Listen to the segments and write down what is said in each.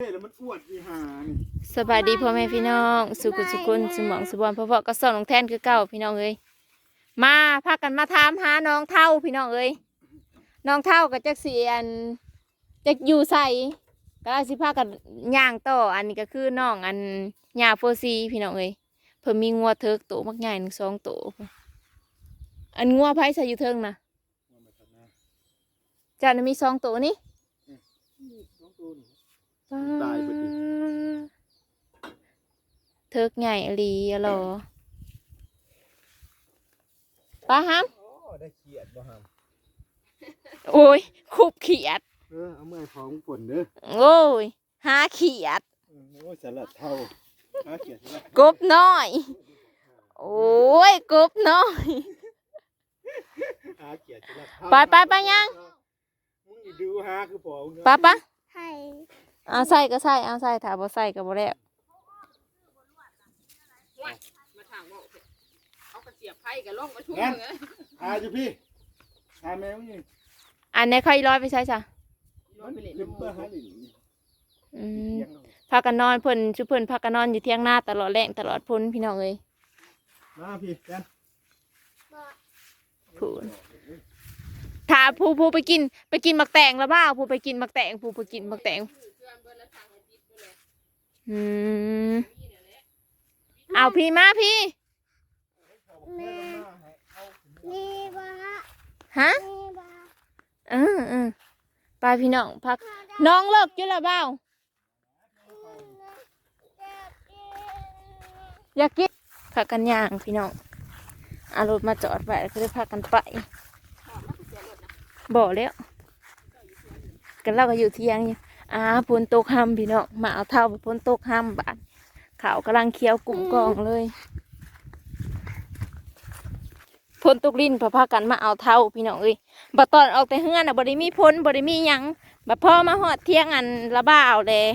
เฮ้ยแล้วมันอ้วนอีหานี่สบายดีพ่อแม่พี่น้อง สุขุสุขุนสมองสมบอนพ่อพ่อก็สอนน้องแทนคือเก่าพี่น้องเอ้ยมาพากันมาถามหาน้องเท่าพี่น้องเอ้ยน้องเท่ากับจักเสียนจักอยู่ใส่ก็สิพากันย่างต่ออันนี้ก็คือน้องอันยาโฟซีพี่น้องเอ้ยเพิ่นมีงัวเทิกโตมักใหญ่หนึ่งสองโตอันงัวไผใส่อยู่เทิงนะว่ามาทำหน้าจ้าน่ะมีสองโตนี่น้อง ตูนป้าตายเบิดดิเทิกใหญ่อหลีอะหรอป้าฮัมโอ้ได้เขียดบ่ฮามโอ้ยคุบเขียด เออเอาเมื่อยท้องฝนเด้อโอ้ยหาเขียดเออโอ้ยสลัดเท่าหาเขียดสลัดกบน้อย โอ้ยกบน้อยหาเขียดสลัดเท่าไปไปไปยังมึงอย่าดูหาคือปอมึงเนอะ ป้าป้าไข่ เอาใส่ก็ใส่เอาใส่ถ้าบ่ใส่ก็บ่แล้วมาถามว่าเอากระเสียบไผ่กับล่องมาชุ่มงั้นเลยหาอยู่พี่หาแมวนี่อันนี้ค่อยร้อยไปใส่จ้ะมันขึ้นเพื่อหาหลินอืมเลี้ยงเอาพากันนอนเพิ่นชุเพิ่นพากันนอนอยู่เที่ยงหน้าตลอดแรงตลอดพ้นพี่น้องเอ้ยมาพี่กันผู้ถ้าผู้ผู้ไปกิน ไปกินมักแตงแล้วบ้าผู้ไปกินมักแตงผู้ไปกินมักแตง อืมเอาพี่มาพี่ แม่มีบ้าฮะมีบ้าเออเออไปพี่น้องพัก น้องเลิกอยู่และเบ้าอยากกินพักกันย่างพี่น้องเอารถมาจอดไว้แล้วก็ได้พากันไปบอกแล้วกันเราก็อยู่เที่ยงอยู่ อ่าพนตกห้ำพี่น้องมาเอาเท่าไปพนตกห้ำบาดเขาวกำลังเคี้ยวกลุ่มกองเลยพนตกลิ้นพอพากันมาเอาเท่าพี่น้องเอ้ยบัดตอนออกแต่เฮือนอะบ่ได้มีพ้นบ่ได้มียังบัดพ่อมาฮอดเที่ยงอันละบ่าเลย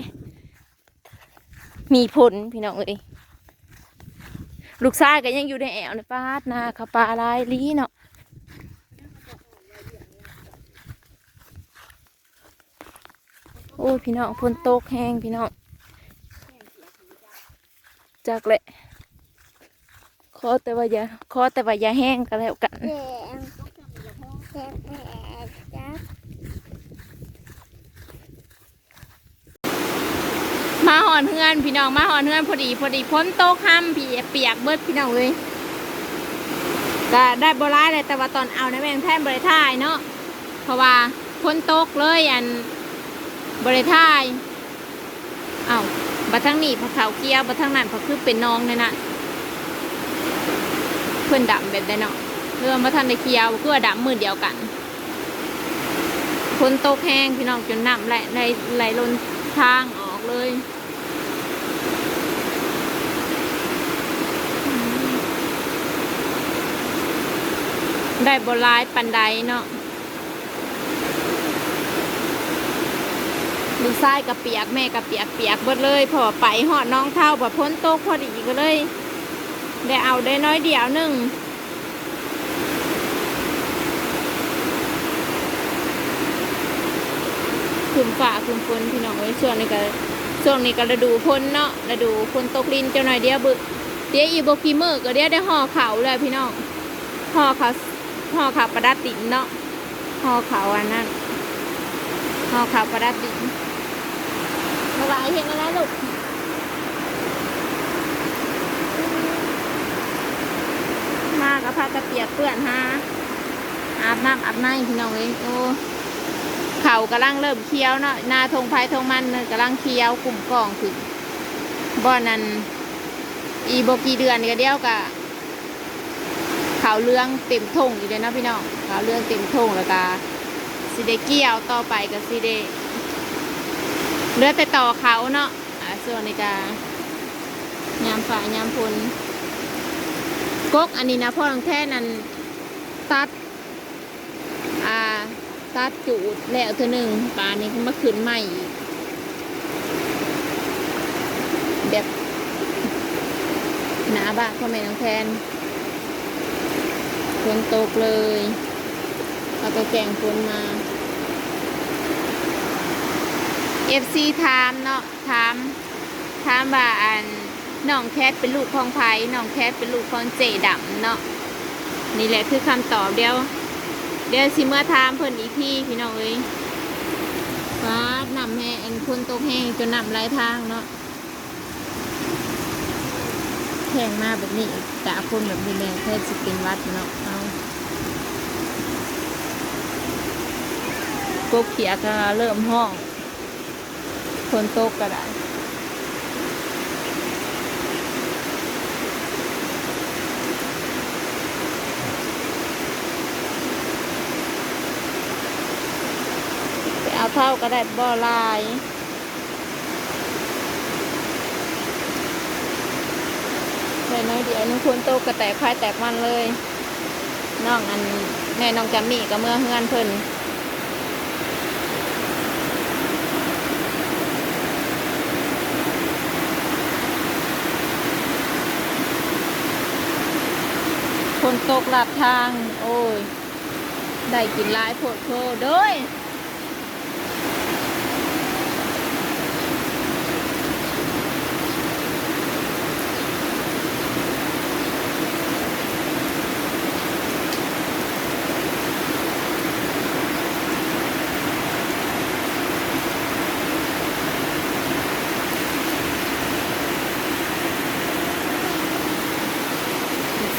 มีผลพี่น้องเอ้ยลูกชายก็ยังอยู่ในแอวในปาดนาเขาปลาลายลีเนาะ โอ้ยพี่น้องฝนตกแห้งพี่น้องจากแหละขอแต่ว่าอย่าขอแต่ว่าอย่าแห้งก็แล้วกันมาหอนเฮือนพี่น้องมาหอนเฮือนพอดีพอดีพ้นโต๊ะห้ำพี่เปียกเบิดพี่น้องเลยก็ได้โบราณเลยแต่ว่าตอนเอาในแมงแท่นบริท่ายเนาะเพราะว่าพ้นโต๊ะเลยอัน บริทายเอาบัดทั้งนี้พอเขาวเกี้ยวบัดทั้งนั้นพอคือเป็นน้องเลยนะเพื่อนดำแบบได้เนาะเรื่องมาทันได้เคี้ยวคือว่าดำมือเดียวกันพ้นโตแห้งพี่น้องจนน้ำไหลไหลไหลล้นทางออกเลยได้บหลายปันไดเนาะ ลูกชายกับเปียกแม่กับเปียกเปียกเบิดเลยพอไปหอดน้องเท่าพอพ้นโต๊ะพอดีก็เลย ได้เอาได้น้อยเดียวหนึ่งคุมฝ่าคุมฝนพี่น้องไว้ช่วงนี้ก็ช่วงนี้ก็ฤดูพ้นเนาะฤดูฝนตกลินเจ้าหน่อยเดียวบึเดี๋ยวอีโบกีมือก็เดี๋ยวได้ห่อเขาเลยพี่น้องห่อเขาห่อเขาประดับตินเนาะห่อเขาอันนั้นห่อเขาประดับติน มาไหวเห็นอะไรลูกมากับพากระเปียกเปื้อนฮะอาบน้ำอาบในพี่น้องเอ้ยโอ้เขากำลังเริ่มเคี้ยวเนาะนาทงไผ่ทงมันกำลังเคี้ยวกลุ่มกองถึงบ่อนั้นอีโบกีเดือนก็เดียวกะขาวเรื่องเต็มทงอีกเลยเนาะพี่น้องขาวเรื่องเต็มทงแล้วก็สิเดเกี่ยวต่อไปกับสิเด เลือแต่ต่อเขาเนาะส่วนนี้ก็ยามฝ่ายามพลกกอันนี้นะพ่อของแท้นั่นตัด อ่า ตัดจูดแล้วเธอหนึ่งปลานี้ก็มาขึ้นใหม่อีกแบบหนาบะพ่อแม่น้งแทนฝนตกเลย เอาไปแกงฝนมา เอฟซีถามเนาะถามถามว่าอันน้องแคทเป็นลูกของไผ่น้องแคทเป็นลูกของเจดำเนาะนี่แหละคือคำตอบเดียวเดี๋ยวสิเมื่อถามเพิ่นอีกทีพี่น้องเอ้ยฟ้านำแห้งอันคนตกแห้งจนนำหลายทางเนาะแข่งมาแบบนี้กะคนแบบนี้แหละแค่สิเป็นวัดเนาะเอากบเขียก็เริ่มห้อง คนตกก็ได้เอาเท่าก็ได้บ่อลายใส่น้อยเดียวนึงคนโตกกระแตกคายแตกมันเลยน้องอันแม่น้องจำมี่ก็เมื่อเฮือนเพิ่น ฝนตกหลับทาง โอ้ย ได้กินหลายโพดโพโดย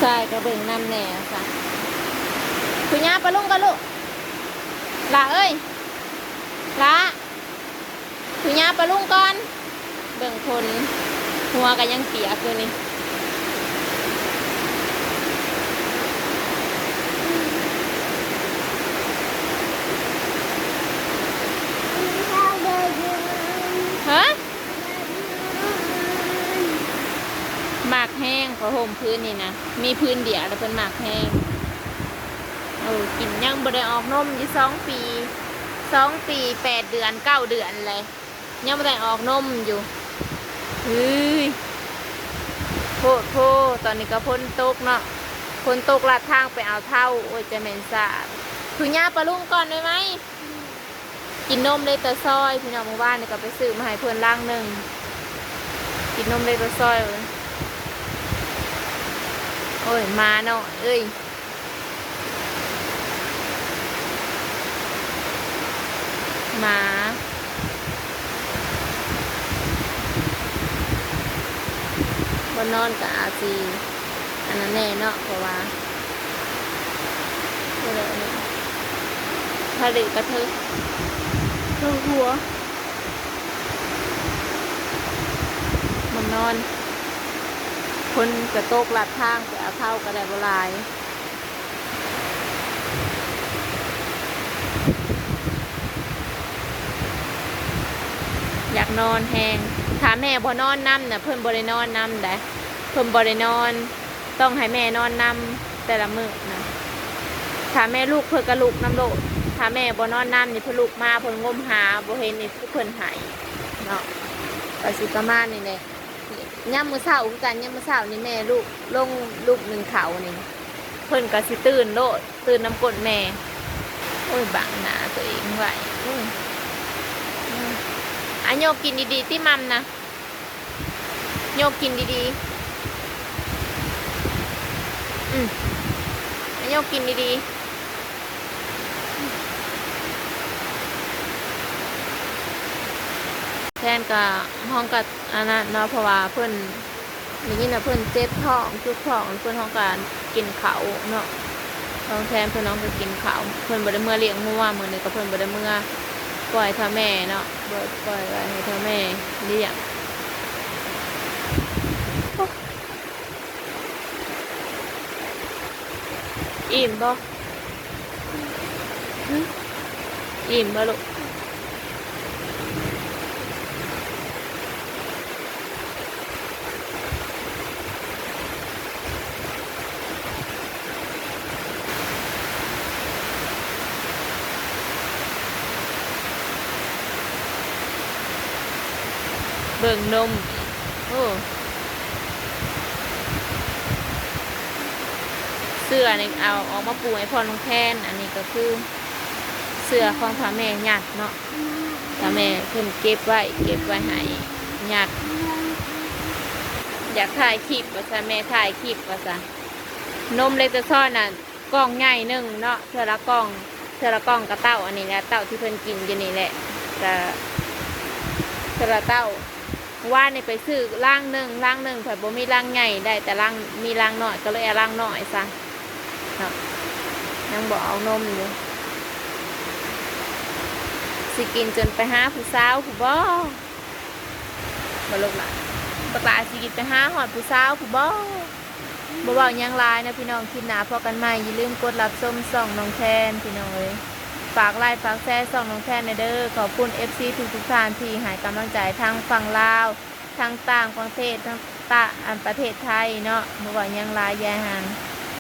ใช่กระเบื้องน้ำแน่ค่ะคุณย่าปลาลุงกันลูกลาเอ้ยลาคุณย่าปลาลุงก่อน เบื้องคนหัวกันยังเปียกอยู่นี่ ข้าวเดินยืน ฮะหมากแห้งเขาห่ม พื้นนี่นะ มีพื้นเดียวแล้วเป็นหมากแห้งเออกินยังบ่ได้ออกนมอยู่สองปีสองปีแปดเดือนเก้าเดือนเลยยังบ่ได้ออกนมอยู่เฮ้ยโพดโพดตอนนี้ก็พ้นตกเนาะพ้นตกลัดทางไปเอาเท่า โอ้ยจะเหม็นสาบคือย่าปลาลุ่งก่อนได้ไหม กินนมเลยตะซอย พี่น้องหมู่บ้านเนี่ก็ไปซื้อมาให้เพื่อนล่างหนึ่ง กินนมเลยตะซอย โอ้ย มาเนาะเอ้ยมาบนนอนกับอาซีอันนั้นแน่เนาะเพราะว่าเดี๋ยวนี้ถ้าดึกกระทึกดูหัวมันนอน คนกระโตกลัดทางไปเอาเท่าก็ได้บหลายอยากนอนแหงถ้าแม่บ่นอนน้ำน่ะเพิ่นบ่ได้นอนน้ำได้เพิ่นบ่ได้นอน ต้องให้แม่นอนน้ำแต่ละมื้อนะถ้าแม่ลูกเพิ่นก็ลูกน้ำโลดถ้าแม่บ่นอนน้ำนี่เพิ่นลุกมาเพิ่นงมหาบ่เห็นนี่คือเพิ่นหายเนาะก็สิประมาณนี้แหละ ย่ำมือเช้าคือกันย่ำมือเช้านี่แม่ลูกลงลูกหนึ่งเขานี่เพิ่นก็สิตื่นโลดตื่นน้ำกลดแม่ โอ้ยบังหนาตัวเองไว้โอ้ยอืมอะโยกินดีๆที่มัมนะโยกินดีๆ อืมอะโยกินดีๆ แท นกับห้องกับอันนั้นเนาะเพราะว่าเพื่อนอย่างนี้นะเพื่อนเจ็บท้องจุกท้องเพื่อนห้องการกินเขาเนาะท้องแทนเพื่อนน้องก็กินเขาเพื่อนบดเมื่อเลี้ยงมั่วมือนี้ก็เพื่อนบดเมื่อปล่อยท่าแม่เนาะปล่อยปล่อยไว้ให้ท่าแม่เลี้ยงอิ่มบ่อิ่มบ่ลูก บิ่งนมโอ้เสื้อนี่เอาออกมาปูให้พ่อน้องแทนอันนี้ก็คือ เสื้อของพ่อแม่หยัดเนาะแต่ถ้าแม่ขึ้นเก็บไว้เก็บไว้ให้อยากอยากถ่ายคลิปว่าซะแม่ถ่ายคลิปว่าซะนมเลตซ่อนน่ะกล่องใหญ่หนึ่งเนาะเทื่อละกล่องเทื่อละกล่องกระเต้าอันนี้แหละเต้าที่เพิ่นกินอยู่นี่แหละกะเทื่อละเต้า ว่าในไปซื้อล่างหนึ่งล่างหนึ่งเผื่อบ่มีล่างใหญ่ได้แต่ล่างมีล่างหน้อยก็เลยเอาล่างหน้อยซะเนาะยังบอกเอานมอยู่สิกินจนไปหาผู้สาวผู้บ่บ่ลูกหล่ะปกลาสิกินไปหาหอดผู้สาวผู้บ่บ่เว้ายังลายนะพี่น้องคลิปหน้าพอกันใหม่อย่าลืมกดรับชมส่องน้องแทนพี่น้องเอ้ย ฝากไลค์ฝากแชร์ส่องน้องแทนในเด้อขอบคุณ FC ทุกทุกท่านที่หายกำลังใจทางฝั่งลาวทางต่างประเทศทั้งตะอันประเทศไทยเนาะบ่ว้ายังลายยาห่าง